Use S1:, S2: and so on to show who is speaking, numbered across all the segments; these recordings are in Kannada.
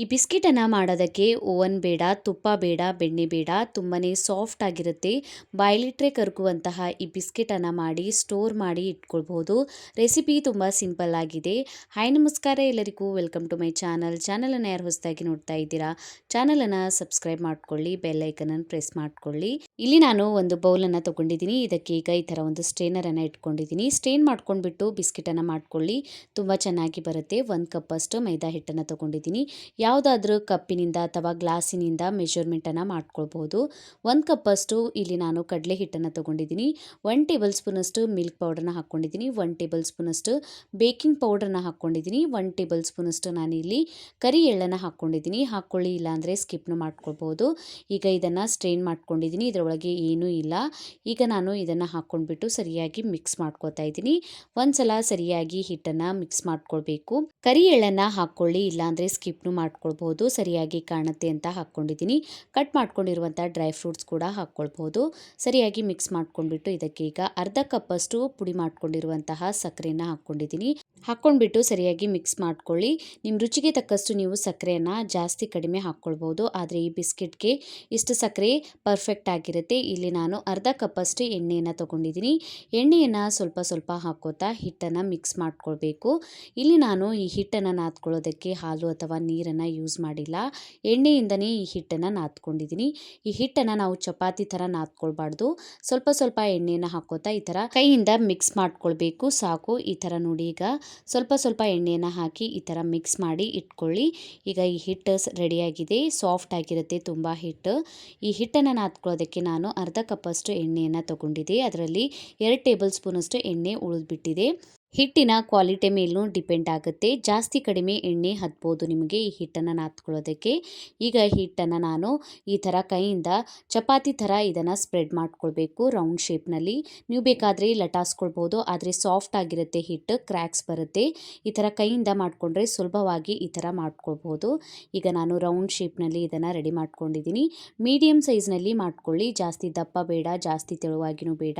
S1: ಈ ಬಿಸ್ಕಿಟನ್ನು ಮಾಡೋದಕ್ಕೆ ಓವನ್ ಬೇಡ, ತುಪ್ಪ ಬೇಡ, ಬೆಣ್ಣೆ ಬೇಡ ತುಂಬಾ ಸಾಫ್ಟ್ ಆಗಿರುತ್ತೆ. ಬಾಯ್ಲಿಟ್ರೆ ಕರಗುವಂತಹ ಈ ಬಿಸ್ಕಿಟನ್ನು ಮಾಡಿ, ಸ್ಟೋರ್ ಮಾಡಿ ಇಟ್ಕೊಳ್ಬೋದು. ರೆಸಿಪಿ ತುಂಬ ಸಿಂಪಲ್ ಆಗಿದೆ. ಹಾಯ್, ನಮಸ್ಕಾರ ಎಲ್ಲರಿಗೂ. Welcome to my channel. ಚಾನಲನ್ನು ಯಾರು ಹೊಸದಾಗಿ ನೋಡ್ತಾ ಇದ್ದೀರಾ, ಚಾನಲನ್ನು ಸಬ್ಸ್ಕ್ರೈಬ್ ಮಾಡ್ಕೊಳ್ಳಿ, ಬೆಲ್ ಐಕನನ್ನು ಪ್ರೆಸ್ ಮಾಡ್ಕೊಳ್ಳಿ. ಇಲ್ಲಿ ನಾನು ಒಂದು ಬೌಲನ್ನು ತೊಗೊಂಡಿದ್ದೀನಿ. ಇದಕ್ಕೆ ಈಗ ಈ ಥರ ಒಂದು ಸ್ಟ್ರೇನರನ್ನು ಇಟ್ಕೊಂಡಿದ್ದೀನಿ. ಸ್ಟ್ರೇನ್ ಮಾಡ್ಕೊಂಡ್ಬಿಟ್ಟು ಬಿಸ್ಕಿಟನ್ನು ಮಾಡ್ಕೊಳ್ಳಿ. ತುಂಬ ಚೆನ್ನಾಗಿ ಬರುತ್ತೆ. ಒಂದು ಕಪ್ಪಷ್ಟು ಮೈದಾ ಹಿಟ್ಟನ್ನು ತೊಗೊಂಡಿದ್ದೀನಿ. ಯಾವುದಾದ್ರೂ ಕಪ್ಪಿನಿಂದ ಅಥವಾ ಗ್ಲಾಸಿನಿಂದ ಮೆಷರ್ಮೆಂಟನ್ನು ಮಾಡ್ಕೊಳ್ಬೋದು. ಒಂದು ಕಪ್ಪಷ್ಟು ಇಲ್ಲಿ ನಾನು ಕಡಲೆ ಹಿಟ್ಟನ್ನು ತೊಗೊಂಡಿದ್ದೀನಿ. ಒನ್ ಟೇಬಲ್ ಸ್ಪೂನಷ್ಟು ಮಿಲ್ಕ್ ಪೌಡರ್ನ ಹಾಕ್ಕೊಂಡಿದ್ದೀನಿ ಒನ್ ಟೇಬಲ್ ಸ್ಪೂನಷ್ಟು ಬೇಕಿಂಗ್ ಪೌಡರ್ನ ಹಾಕ್ಕೊಂಡಿದ್ದೀನಿ ಒನ್ ಟೇಬಲ್ ಸ್ಪೂನಷ್ಟು ನಾನಿಲ್ಲಿ ಕರಿ ಎಳ್ಳನ್ನು ಹಾಕ್ಕೊಂಡಿದ್ದೀನಿ ಹಾಕ್ಕೊಳ್ಳಿ ಇಲ್ಲಾಂದರೆ ಸ್ಕಿಪ್ನು ಮಾಡ್ಕೊಳ್ಬೋದು. ಈಗ ಇದನ್ನು ಸ್ಟ್ರೈನ್ ಮಾಡ್ಕೊಂಡಿದ್ದೀನಿ. ಇದರೊಳಗೆ ಏನೂ ಇಲ್ಲ. ಈಗ ನಾನು ಇದನ್ನು ಹಾಕ್ಕೊಂಡ್ಬಿಟ್ಟು ಸರಿಯಾಗಿ ಮಿಕ್ಸ್ ಮಾಡ್ಕೊತಾ ಇದ್ದೀನಿ. ಒಂದ್ಸಲ ಸರಿಯಾಗಿ ಹಿಟ್ಟನ್ನು ಮಿಕ್ಸ್ ಮಾಡ್ಕೊಳ್ಬೇಕು. ಕರಿ ಎಳ್ಳನ್ನು ಹಾಕ್ಕೊಳ್ಳಿ ಇಲ್ಲಾಂದರೆ ಸ್ಕಿಪ್ನು ಮಾಡ್ಕೊಳ್ಬೋದು ಸರಿಯಾಗಿ ಕಾಣುತ್ತೆ ಅಂತ ಹಾಕ್ಕೊಂಡಿದ್ದೀನಿ. ಕಟ್ ಮಾಡ್ಕೊಂಡಿರುವಂಥ ಡ್ರೈ ಫ್ರೂಟ್ಸ್ ಕೂಡ ಹಾಕ್ಕೊಳ್ಬೋದು ಸರಿಯಾಗಿ ಮಿಕ್ಸ್ ಮಾಡ್ಕೊಂಡ್ಬಿಟ್ಟು ಇದಕ್ಕೆ ಈಗ ಅರ್ಧ ಕಪ್ಪಷ್ಟು ಪುಡಿ ಮಾಡ್ಕೊಂಡಿರುವಂತಹ ಸಕ್ಕರೆಯನ್ನು ಹಾಕ್ಕೊಂಡಿದ್ದೀನಿ. ಹಾಕ್ಕೊಂಡ್ಬಿಟ್ಟು ಸರಿಯಾಗಿ ಮಿಕ್ಸ್ ಮಾಡ್ಕೊಳ್ಳಿ. ನಿಮ್ಮ ರುಚಿಗೆ ತಕ್ಕಷ್ಟು ನೀವು ಸಕ್ಕರೆಯನ್ನು ಜಾಸ್ತಿ ಕಡಿಮೆ ಹಾಕ್ಕೊಳ್ಬೋದು. ಆದರೆ ಈ ಬಿಸ್ಕೆಟ್ಗೆ ಇಷ್ಟು ಸಕ್ಕರೆ ಪರ್ಫೆಕ್ಟ್ ಆಗಿರುತ್ತೆ. ಇಲ್ಲಿ ನಾನು ಅರ್ಧ ಕಪ್ಪಷ್ಟು ಎಣ್ಣೆಯನ್ನು ತೊಗೊಂಡಿದ್ದೀನಿ. ಎಣ್ಣೆಯನ್ನು ಸ್ವಲ್ಪ ಸ್ವಲ್ಪ ಹಾಕೋತಾ ಹಿಟ್ಟನ್ನು ಮಿಕ್ಸ್ ಮಾಡ್ಕೊಳ್ಬೇಕು. ಇಲ್ಲಿ ನಾನು ಈ ಹಿಟ್ಟನ್ನು ನಾದ್ಕೊಳ್ಳೋದಕ್ಕೆ ಹಾಲು ಅಥವಾ ನೀರನ್ನು ಯೂಸ್ ಮಾಡಿಲ್ಲ. ಎಣ್ಣೆಯಿಂದನೇ ಈ ಹಿಟ್ಟನ್ನು ನಾದ್ಕೊಂಡಿದ್ದೀನಿ. ಈ ಹಿಟ್ಟನ್ನು ನಾವು ಚಪಾತಿ ಥರ ನಾದ್ಕೊಳ್ಬಾರ್ದು. ಸ್ವಲ್ಪ ಸ್ವಲ್ಪ ಎಣ್ಣೆಯನ್ನು ಹಾಕೋತಾ ಈ ಥರ ಕೈಯಿಂದ ಮಿಕ್ಸ್ ಮಾಡ್ಕೊಳ್ಬೇಕು. ಸಾಕು. ಈ ಥರ ನೋಡಿ ಈಗ ಸ್ವಲ್ಪ ಸ್ವಲ್ಪ ಎಣ್ಣೆಯನ್ನು ಹಾಕಿ ಈ ಥರ ಮಿಕ್ಸ್ ಮಾಡಿ ಇಟ್ಕೊಳ್ಳಿ. ಈಗ ಈ ಹಿಟ್ಟು ರೆಡಿಯಾಗಿದೆ, ಸಾಫ್ಟ್ ಆಗಿರುತ್ತೆ ತುಂಬ ಹಿಟ್ಟು ಈ ಹಿಟ್ಟನ್ನು ನಾದ್ಕೊಳ್ಳೋದಕ್ಕೆ ನಾನು ಅರ್ಧ ಕಪ್ಪಷ್ಟು ಎಣ್ಣೆಯನ್ನು ತಗೊಂಡಿದ್ದೆ. ಅದರಲ್ಲಿ ಎರಡು ಟೇಬಲ್ ಸ್ಪೂನಷ್ಟು ಎಣ್ಣೆ ಉಳಿದ್ಬಿಟ್ಟಿದೆ. ಹಿಟ್ಟಿನ ಕ್ವಾಲಿಟಿ ಮೇಲೂ ಡಿಪೆಂಡ್ ಆಗುತ್ತೆ. ಜಾಸ್ತಿ ಕಡಿಮೆ ಎಣ್ಣೆ ಹತ್ಬೋದು ನಿಮಗೆ ಈ ಹಿಟ್ಟನ್ನು ನಾತ್ಕೊಳ್ಳೋದಕ್ಕೆ ಈಗ ಹಿಟ್ಟನ್ನು ನಾನು ಈ ಥರ ಕೈಯಿಂದ ಚಪಾತಿ ಥರ ಇದನ್ನು ಸ್ಪ್ರೆಡ್ ಮಾಡ್ಕೊಳ್ಬೇಕು ರೌಂಡ್ ಶೇಪ್ನಲ್ಲಿ. ನೀವು ಬೇಕಾದರೆ ಲಟಾಸ್ಕೊಳ್ಬೋದು, ಆದರೆ ಸಾಫ್ಟ್ ಆಗಿರುತ್ತೆ ಹಿಟ್ಟು, ಕ್ರ್ಯಾಕ್ಸ್ ಬರುತ್ತೆ. ಈ ಥರ ಕೈಯಿಂದ ಮಾಡಿಕೊಂಡ್ರೆ ಸುಲಭವಾಗಿ ಈ ಥರ ಮಾಡ್ಕೊಳ್ಬೋದು. ಈಗ ನಾನು ರೌಂಡ್ ಶೇಪ್ನಲ್ಲಿ ಇದನ್ನು ರೆಡಿ ಮಾಡ್ಕೊಂಡಿದ್ದೀನಿ. ಮೀಡಿಯಮ್ ಸೈಜ್ನಲ್ಲಿ ಮಾಡ್ಕೊಳ್ಳಿ, ಜಾಸ್ತಿ ದಪ್ಪ ಬೇಡ, ಜಾಸ್ತಿ ತೆಳುವಾಗಿನೂ ಬೇಡ.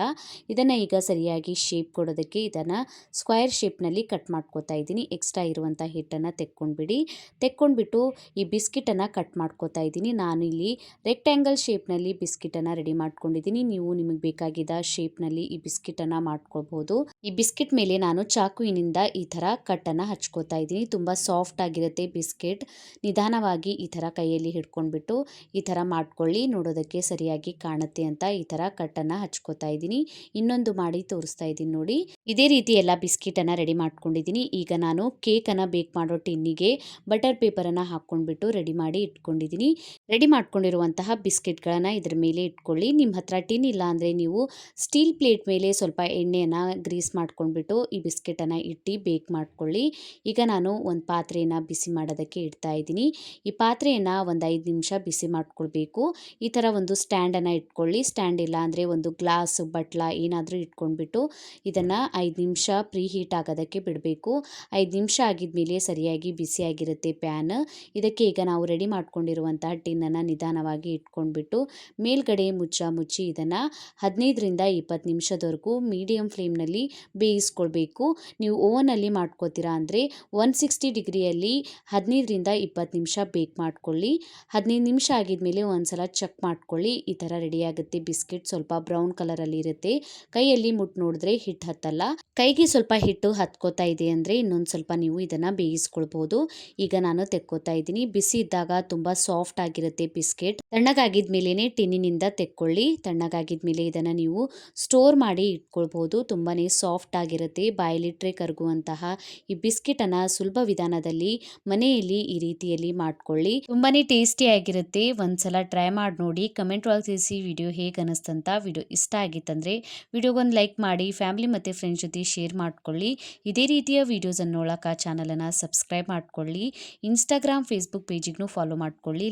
S1: ಇದನ್ನು ಈಗ ಸರಿಯಾಗಿ ಶೇಪ್ ಕೊಡೋದಕ್ಕೆ ಇದನ್ನು ಸ್ಕ್ವೈರ್ ಶೇಪ್ನಲ್ಲಿ ಕಟ್ ಮಾಡ್ಕೋತಾ ಇದ್ದೀನಿ. ಎಕ್ಸ್ಟ್ರಾ ಇರುವಂಥ ಹಿಟ್ಟನ್ನು ತೆಕ್ಕೊಂಡ್ಬಿಡಿ. ತೆಕ್ಕೊಂಡ್ಬಿಟ್ಟು ಈ ಬಿಸ್ಕಿಟನ್ನು ಕಟ್ ಮಾಡ್ಕೋತಾ ಇದ್ದೀನಿ. ನಾನು ಇಲ್ಲಿ ರೆಕ್ಟ್ಯಾಂಗಲ್ ಶೇಪ್ನಲ್ಲಿ ಬಿಸ್ಕಿಟನ್ನು ರೆಡಿ ಮಾಡ್ಕೊಂಡಿದ್ದೀನಿ. ನೀವು ನಿಮಗೆ ಬೇಕಾಗಿದ್ದ ಶೇಪ್ನಲ್ಲಿ ಈ ಬಿಸ್ಕಿಟನ್ನು ಮಾಡ್ಕೊಳ್ಬೋದು. ಈ ಬಿಸ್ಕಿಟ್ ಮೇಲೆ ನಾನು ಚಾಕುವಿನಿಂದ ಈ ಥರ ಕಟ್ಟನ್ನು ಹಚ್ಕೋತಾ ಇದ್ದೀನಿ. ತುಂಬ ಸಾಫ್ಟ್ ಆಗಿರುತ್ತೆ ಬಿಸ್ಕಿಟ್ ನಿಧಾನವಾಗಿ ಈ ಥರ ಕೈಯಲ್ಲಿ ಹಿಡ್ಕೊಂಡ್ಬಿಟ್ಟು ಈ ಥರ ಮಾಡ್ಕೊಳ್ಳಿ. ನೋಡೋದಕ್ಕೆ ಸರಿಯಾಗಿ ಕಾಣುತ್ತೆ ಅಂತ ಈ ಥರ ಕಟ್ಟನ್ನು ಹಚ್ಕೋತಾ ಇದ್ದೀನಿ. ಇನ್ನೊಂದು ಮಾಡಿ ತೋರಿಸ್ತಾ ಇದ್ದೀನಿ ನೋಡಿ. ಇದೇ ರೀತಿ ಎಲ್ಲ ಬಿಸ್ಕಿಟನ್ನು ರೆಡಿ ಮಾಡ್ಕೊಂಡಿದ್ದೀನಿ. ಈಗ ನಾನು ಕೇಕನ್ನು ಬೇಕ್ ಮಾಡೋ ಟಿನ್ನಿಗೆ ಬಟರ್ ಪೇಪರನ್ನು ಹಾಕ್ಕೊಂಡ್ಬಿಟ್ಟು ರೆಡಿ ಮಾಡಿ ಇಟ್ಕೊಂಡಿದ್ದೀನಿ. ರೆಡಿ ಮಾಡ್ಕೊಂಡಿರುವಂತಹ ಬಿಸ್ಕೆಟ್ಗಳನ್ನು ಇದ್ರ ಮೇಲೆ ಇಟ್ಕೊಳ್ಳಿ. ನಿಮ್ಮ ಹತ್ರ ಟಿನ್ ಇಲ್ಲ ಅಂದರೆ ನೀವು ಸ್ಟೀಲ್ ಪ್ಲೇಟ್ ಮೇಲೆ ಸ್ವಲ್ಪ ಎಣ್ಣೆಯನ್ನು ಗ್ರೀಸ್ ಮಾಡ್ಕೊಂಡ್ಬಿಟ್ಟು ಈ ಬಿಸ್ಕೆಟನ್ನು ಇಟ್ಟು ಬೇಕ್ ಮಾಡ್ಕೊಳ್ಳಿ. ಈಗ ನಾನು ಒಂದು ಪಾತ್ರೆಯನ್ನು ಬಿಸಿ ಮಾಡೋದಕ್ಕೆ ಇಡ್ತಾ ಇದ್ದೀನಿ. ಈ ಪಾತ್ರೆಯನ್ನು ಒಂದು ಐದು ನಿಮಿಷ ಬಿಸಿ ಮಾಡ್ಕೊಳ್ಬೇಕು. ಈ ಥರ ಒಂದು ಸ್ಟ್ಯಾಂಡನ್ನು ಇಟ್ಕೊಳ್ಳಿ. ಸ್ಟ್ಯಾಂಡ್ ಇಲ್ಲ ಅಂದರೆ ಒಂದು ಗ್ಲಾಸ್, ಬಟ್ಲ ಏನಾದರೂ ಇಟ್ಕೊಂಡ್ಬಿಟ್ಟು ಇದನ್ನು ಐದು ನಿಮಿಷ ಪ್ರೀ ಹೀಟ್ ಆಗೋದಕ್ಕೆ ಬಿಡಬೇಕು. ಐದು ನಿಮಿಷ ಆಗಿದ್ಮೇಲೆ ಸರಿಯಾಗಿ ಬಿಸಿಯಾಗಿರುತ್ತೆ ಪ್ಯಾನ್. ಇದಕ್ಕೆ ಈಗ ನಾವು ರೆಡಿ ಮಾಡ್ಕೊಂಡಿರುವಂತಹ ಟಿನ್ನನ್ನು ನಿಧಾನವಾಗಿ ಇಟ್ಕೊಂಡ್ಬಿಟ್ಟು ಮೇಲ್ಗಡೆ ಮುಚ್ಚ ಮುಚ್ಚಿ ಇದನ್ನು ಹದಿನೈದರಿಂದ ಇಪ್ಪತ್ತು ನಿಮಿಷದವರೆಗೂ ಮೀಡಿಯಮ್ ಫ್ಲೇಮ್ನಲ್ಲಿ ಬೇಯಿಸ್ಕೊಳ್ಬೇಕು. ನೀವು ಓವನಲ್ಲಿ ಮಾಡ್ಕೋತೀರಾ ಅಂದರೆ ಒನ್ ಸಿಕ್ಸ್ಟಿ ಡಿಗ್ರಿಯಲ್ಲಿ ಹದಿನೈದರಿಂದ ಇಪ್ಪತ್ತು ನಿಮಿಷ ಬೇಕ್ ಮಾಡ್ಕೊಳ್ಳಿ. ಹದಿನೈದು ನಿಮಿಷ ಆಗಿದ್ಮೇಲೆ ಒಂದ್ಸಲ ಚೆಕ್ ಮಾಡ್ಕೊಳ್ಳಿ. ಈ ಥರ ರೆಡಿಯಾಗುತ್ತೆ. ಬಿಸ್ಕೆಟ್ ಸ್ವಲ್ಪ ಬ್ರೌನ್ ಕಲರಲ್ಲಿ ಇರುತ್ತೆ. ಕೈಯಲ್ಲಿ ಮುಟ್ಟು ನೋಡಿದ್ರೆ ಹಿಟ್ಟು ಹತ್ತಲ್ಲ. ಕೈಗೆ ಸ್ವಲ್ಪ ಹಿಟ್ಟು ಹತ್ಕೋತಾ ಇದೆ ಅಂದರೆ ಇನ್ನೊಂದು ಸ್ವಲ್ಪ ನೀವು ಇದನ್ನು ಬೇಯಿಸ್ಕೊಳ್ಬೋದು. ಈಗ ನಾನು ತೆಕ್ಕೋತಾ ಇದ್ದೀನಿ. ಬಿಸಿ ಇದ್ದಾಗ ತುಂಬ ಸಾಫ್ಟ್ ಆಗಿರುತ್ತೆ. ಬಿಸ್ಕೆಟ್. ತಣ್ಣಗಾಗಿದ ಮೇಲೇ ಟಿನ್ನಿನಿಂದ ತೆಕ್ಕೊಳ್ಳಿ. ತಣ್ಣಗಾಗಿದ ಮೇಲೆ ಇದನ್ನು ನೀವು ಸ್ಟೋರ್ ಮಾಡಿ ಇಟ್ಕೊಳ್ಬೋದು. ತುಂಬಾ ಸಾಫ್ಟ್ ಆಗಿರುತ್ತೆ. ಬಾಯಲ್ಲಿಟ್ಟರೆ ಕರಗುವಂತಹ ಈ ಬಿಸ್ಕೆಟನ್ನು ಸುಲಭ ವಿಧಾನದಲ್ಲಿ ಮನೆಯಲ್ಲಿ ಈ ರೀತಿಯಲ್ಲಿ ಮಾಡ್ಕೊಳ್ಳಿ. ತುಂಬಾ ಟೇಸ್ಟಿ ಆಗಿರುತ್ತೆ. ಒಂದ್ಸಲ ಟ್ರೈ ಮಾಡಿ ನೋಡಿ. ಕಮೆಂಟ್ ಒಳಗೆ ತಿಳಿಸಿ ವಿಡಿಯೋ ಹೇಗೆ ಅನಿಸ್ತಂತ ವಿಡಿಯೋ ಇಷ್ಟ ಆಗಿತ್ತಂದರೆ ವಿಡಿಯೋಗೊಂದು ಲೈಕ್ ಮಾಡಿ, ಫ್ಯಾಮಿಲಿ ಮತ್ತು ಫ್ರೆಂಡ್ಸ್ ಜೊತೆ ಶೇರ್ ಮಾಡ್ಕೊಳ್ಳಿ. ಇದೇ ರೀತಿಯ ವೀಡಿಯೋಸನ್ನು ನೋಡೋಕೆ ಚಾನಲನ್ನು ಸಬ್ಸ್ಕ್ರೈಬ್ ಮಾಡ್ಕೊಳ್ಳಿ. ಇನ್ಸ್ಟಾಗ್ರಾಮ್, ಫೇಸ್ಬುಕ್ ಪೇಜಿಗೂ ಫಾಲೋ ಮಾಡ್ಕೊಳ್ಳಿ.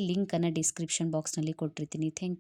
S1: ಡಿಸ್ಕ್ರಿಪ್ಷನ್ ಬಾಕ್ಸ್ನಲ್ಲಿ ಕೊಟ್ಟಿರ್ತೀನಿ. Thank you.